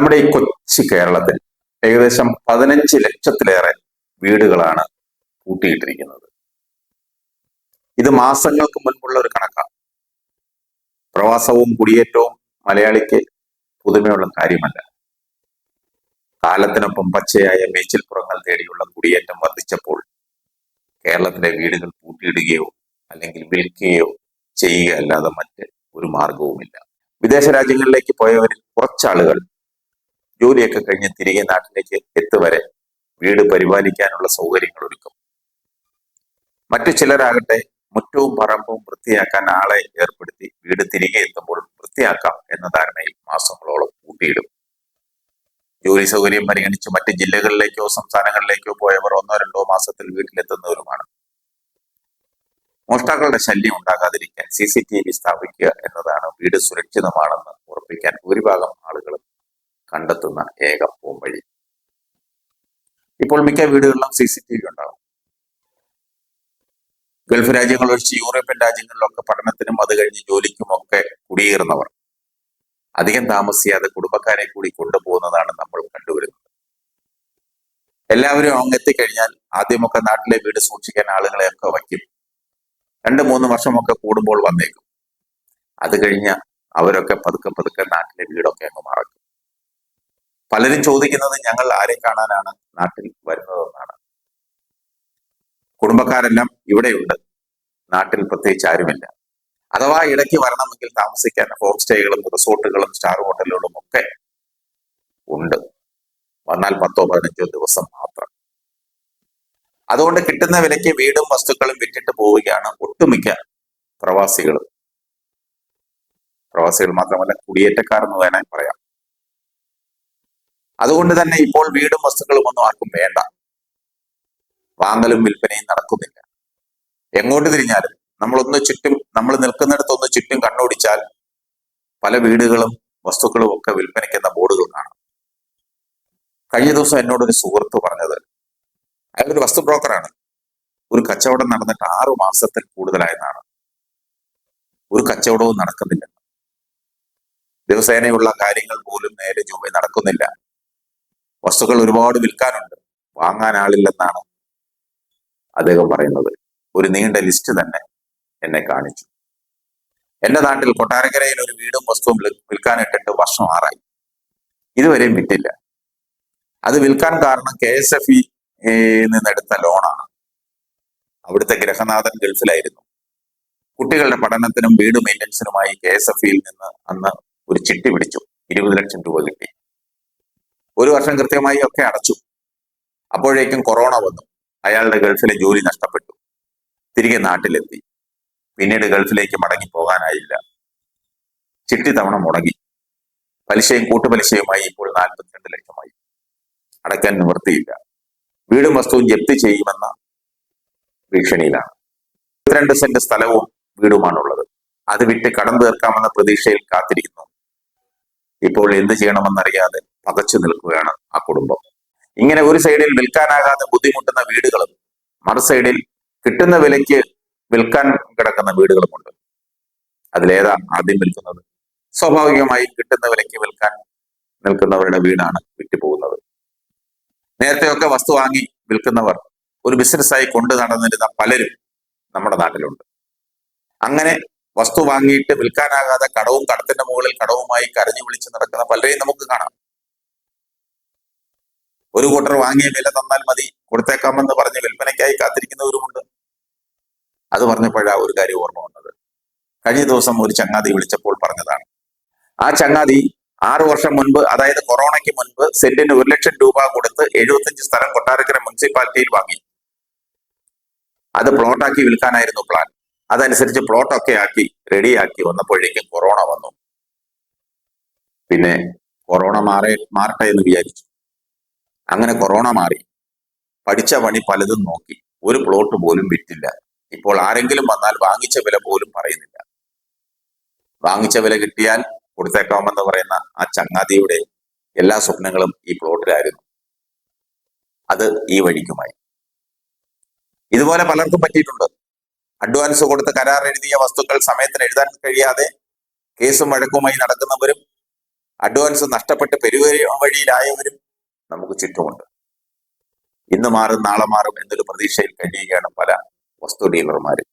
നമ്മുടെ ഈ കൊച്ചു കേരളത്തിൽ ഏകദേശം പതിനഞ്ച് ലക്ഷത്തിലേറെ വീടുകളാണ് കൂട്ടിയിട്ടിരിക്കുന്നത് ഇത് മാസങ്ങൾക്ക് മുൻപുള്ള ഒരു കണക്കാണ്. പ്രവാസവും കുടിയേറ്റവും മലയാളിക്ക് പുതുമയുള്ള കാര്യമല്ല. കാലത്തിനൊപ്പം പച്ചയായ മേച്ചിൽപ്പുറങ്ങൾ തേടിയുള്ള കുടിയേറ്റം വർദ്ധിച്ചപ്പോൾ കേരളത്തിലെ വീടുകൾ പൂട്ടിയിടുകയോ അല്ലെങ്കിൽ വിൽക്കുകയോ ചെയ്യുക അല്ലാതെ മറ്റ് ഒരു മാർഗവുമില്ല വിദേശ രാജ്യങ്ങളിലേക്ക് പോയവരിൽ കുറച്ചാളുകൾ ജോലിയൊക്കെ കഴിഞ്ഞ് തിരികെ നാട്ടിലേക്ക് എത്തുവരെ വീട് പരിപാലിക്കാനുള്ള സൗകര്യങ്ങൾ ഒരുക്കും. മറ്റു ചിലരാകട്ടെ മുറ്റവും പറമ്പും വൃത്തിയാക്കാൻ ആളെ ഏർപ്പെടുത്തി വീട് തിരികെ എത്തുമ്പോൾ വൃത്തിയാക്കാം എന്ന ധാരണയിൽ മാസങ്ങളോളം കൂട്ടിയിടും ജോലി സൗകര്യം പരിഗണിച്ച് മറ്റ് ജില്ലകളിലേക്കോ സംസ്ഥാനങ്ങളിലേക്കോ പോയവർ ഒന്നോ രണ്ടോ മാസത്തിൽ വീട്ടിലെത്തുന്നവരുമാണ്. മോഷ്ടാക്കളുടെ ശല്യം ഉണ്ടാകാതിരിക്കാൻ സി സി ടി വി സ്ഥാപിക്കുക എന്നതാണ് വീട് സുരക്ഷിതമാണെന്ന് ഉറപ്പിക്കാൻ ഭൂരിഭാഗം ആളുകളും കണ്ടെത്തുന്ന ഏക പോംവഴി ഇപ്പോൾ മിക്ക വീടുകളിലും സി സി ടി വി ഉണ്ടാകും ഗൾഫ് രാജ്യങ്ങൾ ഒഴിച്ച് യൂറോപ്യൻ രാജ്യങ്ങളിലൊക്കെ പഠനത്തിനും അത് കഴിഞ്ഞ് ജോലിക്കുമൊക്കെ കുടിയേറുന്നവർ. അധികം താമസിയാതെ കുടുംബക്കാരെ കൂടി കൊണ്ടുപോകുന്നതാണ് നമ്മൾ കണ്ടുവരുന്നത്. എല്ലാവരും അങ്ങെത്തിക്കഴിഞ്ഞാൽ ആദ്യമൊക്കെ നാട്ടിലെ വീട് സൂക്ഷിക്കാൻ ആളുകളെയൊക്കെ വയ്ക്കും. രണ്ട് മൂന്ന് വർഷമൊക്കെ കൂടുമ്പോൾ വന്നേക്കും. അത് കഴിഞ്ഞ് അവരൊക്കെ പതുക്കെ പതുക്കെ നാട്ടിലെ വീടൊക്കെ അങ്ങ് മറക്കും പലരും ചോദിക്കുന്നത് ഞങ്ങൾ ആരെ കാണാനാണ് നാട്ടിൽ വരുന്നതെന്നാണ്. കുടുംബക്കാരെല്ലാം ഇവിടെയുണ്ട്. നാട്ടിൽ പ്രത്യേകിച്ച് ആരുമില്ല. അഥവാ ഇടയ്ക്ക് വരണമെങ്കിൽ താമസിക്കാൻ ഹോം സ്റ്റേകളും റിസോർട്ടുകളും സ്റ്റാർ ഹോട്ടലുകളും ഒക്കെ ഉണ്ട്. വന്നാൽ പത്തോ പതിനഞ്ചോ ദിവസം മാത്രം. അതുകൊണ്ട് കിട്ടുന്ന വിലയ്ക്ക് വീടും വസ്തുക്കളും വിറ്റിട്ട് പോവുകയാണ് ഒട്ടുമിക്ക പ്രവാസികളും. പ്രവാസികൾ മാത്രമല്ല കുടിയേറ്റക്കാർ എന്ന് വേണേൽ പറയാം. അതുകൊണ്ട് തന്നെ ഇപ്പോൾ വീടും വസ്തുക്കളും ഒന്നും ആർക്കും വേണ്ട. വാങ്ങലും വിൽപ്പനയും നടക്കുന്നില്ല. എങ്ങോട്ട് തിരിഞ്ഞാലും നമ്മളൊന്ന് ചുറ്റും നമ്മൾ നിൽക്കുന്നിടത്തൊന്ന് ചുറ്റും കണ്ണോടിച്ചാൽ പല വീടുകളും വസ്തുക്കളും ഒക്കെ വിൽപ്പനയ്ക്കുന്ന ബോർഡുകൾ കാണാം. കഴിഞ്ഞ ദിവസം എന്നോടൊരു സുഹൃത്ത് പറഞ്ഞത് അയാളൊരു വസ്തു ബ്രോക്കറാണ്. ഒരു കച്ചവടം നടന്നിട്ട് ആറു മാസത്തിൽ കൂടുതലായെന്നാണ്. ഒരു കച്ചവടവും നടക്കുന്നില്ല. ദിവസേനയുള്ള കാര്യങ്ങൾ പോലും നേരെ ചൊവ്വ നടക്കുന്നില്ല. വസ്തുക്കൾ ഒരുപാട് വിൽക്കാനുണ്ട്. വാങ്ങാൻ ആളില്ലെന്നാണ് അദ്ദേഹം പറയുന്നത്. ഒരു നീണ്ട ലിസ്റ്റ് തന്നെ എന്നെ കാണിച്ചു. എന്റെ നാട്ടിൽ കൊട്ടാരക്കരയിൽ ഒരു വീടും വസ്തുവും വിൽ- വിൽക്കാനിട്ടിട്ട് വർഷം ആറായി. ഇതുവരെയും വിറ്റില്ല. അത് വിൽക്കാൻ കാരണം കെ എസ് എഫ് ഇ നിന്നെടുത്ത ലോണാണ്. അവിടുത്തെ ഗ്രഹനാഥൻ ഗൾഫിലായിരുന്നു. കുട്ടികളുടെ പഠനത്തിനും വീട് മെയിന്റനൻസിനുമായി കെ എസ് എഫ് ഇയിൽ നിന്ന് അന്ന് ഒരു ചിട്ടി പിടിച്ചു. ഇരുപത് ലക്ഷം രൂപ കിട്ടി. ഒരു വർഷം കൃത്യമായി ഒക്കെ അടച്ചു. അപ്പോഴേക്കും കൊറോണ വന്നു. അയാളുടെ ഗൾഫിലെ ജോലി നഷ്ടപ്പെട്ടു. തിരികെ നാട്ടിലെത്തി. പിന്നീട് ഗൾഫിലേക്ക് മടങ്ങി പോകാനായില്ല. ചിട്ടി തവണ മുടങ്ങി. പലിശയും കൂട്ടുപലിശയുമായി ഇപ്പോൾ നാൽപ്പത്തിരണ്ട് ലക്ഷമായി. അടയ്ക്കാൻ നിവൃത്തിയില്ല. വീടും വസ്തുവും ജപ്തി ചെയ്യുമെന്ന ഭീഷണിയിലാണ്. ഇരുപത്തിരണ്ട് സെന്റ് സ്ഥലവും വീടുമാണുള്ളത്. അത് വിട്ട് കടം തീർക്കാമെന്ന പ്രതീക്ഷയിൽ കാത്തിരിക്കുന്നു ഇപ്പോൾ എന്ത് ചെയ്യണമെന്നറിയാതെ പകച്ചു നിൽക്കുകയാണ് ആ കുടുംബം. ഇങ്ങനെ ഒരു സൈഡിൽ വിൽക്കാനാകാതെ ബുദ്ധിമുട്ടുന്ന വീടുകളും മറു സൈഡിൽ കിട്ടുന്ന വിലയ്ക്ക് വിൽക്കാൻ കിടക്കുന്ന വീടുകളുമുണ്ട്. അതിലേതാ ആദ്യം വിൽക്കുന്നത്? സ്വാഭാവികമായി കിട്ടുന്ന വിലയ്ക്ക് വിൽക്കാൻ നിൽക്കുന്നവരുടെ വീടാണ് വിറ്റുപോകുന്നത്. നേരത്തെയൊക്കെ വസ്തു വാങ്ങി വിൽക്കുന്നവർ ഒരു ബിസിനസ്സായി കൊണ്ടു നടന്നിരുന്ന പലരും നമ്മുടെ നാട്ടിലുണ്ട്. അങ്ങനെ വസ്തു വാങ്ങിയിട്ട് വിൽക്കാനാകാതെ കടവും കടത്തിന്റെ മുകളിൽ കടവുമായി കരഞ്ഞു വിളിച്ച് നടക്കുന്ന പലരെയും നമുക്ക് കാണാം. ഒരു കൂട്ടർ വാങ്ങിയ വില തന്നാൽ മതി കൊടുത്തേക്കാമെന്ന് പറഞ്ഞ് വിൽപ്പനയ്ക്കായി കാത്തിരിക്കുന്നവരുമുണ്ട്. അത് പറഞ്ഞപ്പോഴാ ഒരു കാര്യം ഓർമ്മ വന്നത്. കഴിഞ്ഞ ദിവസം ഒരു ചങ്ങാതി വിളിച്ചപ്പോൾ പറഞ്ഞതാണ്. ആ ചങ്ങാതി ആറു വർഷം മുൻപ് അതായത് കൊറോണയ്ക്ക് മുൻപ് സെന്റിന് ഒരു ലക്ഷം രൂപ കൊടുത്ത് എഴുപത്തിയഞ്ച് സ്ഥലം കൊട്ടാരക്കര മുനിസിപ്പാലിറ്റിയിൽ വാങ്ങി. അത് പ്ലോട്ടാക്കി വിൽക്കാനായിരുന്നു പ്ലാൻ അതനുസരിച്ച് പ്ലോട്ടൊക്കെ ആക്കി റെഡിയാക്കി വന്നപ്പോഴേക്കും കൊറോണ വന്നു. പിന്നെ കൊറോണ മാറേ മാറട്ടെ എന്ന് വിചാരിച്ചു. അങ്ങനെ കൊറോണ മാറി. പഠിച്ച പണി പലതും നോക്കി. ഒരു പ്ലോട്ട് പോലും വിറ്റില്ല. ഇപ്പോൾ ആരെങ്കിലും വന്നാൽ വാങ്ങിച്ച വില പോലും പറയുന്നില്ല. വാങ്ങിച്ച വില കിട്ടിയാൽ കൊടുത്തേക്കാമെന്ന് പറയുന്ന ആ ചങ്ങാതിയുടെ എല്ലാ സ്വപ്നങ്ങളും ഈ പ്ലോട്ടിലായിരുന്നു അത് ഈ വഴിക്കുമായി. ഇതുപോലെ പലർക്കും പറ്റിയിട്ടുണ്ട്. അഡ്വാൻസ് കൊടുത്ത് കരാർ എഴുതിയ വസ്തുക്കൾ സമയത്തിന് എഴുതാൻ കഴിയാതെ കേസും വഴക്കുമായി നടക്കുന്നവരും അഡ്വാൻസ് നഷ്ടപ്പെട്ട് പെരുവരും വഴിയിലായവരും നമുക്ക് ചുറ്റുമുണ്ട്. ഇന്ന് മാറും നാളെ മാറും എന്നൊരു പ്രതീക്ഷയിൽ കഴിയുകയാണ് പല വസ്തു ഡീലർമാരും.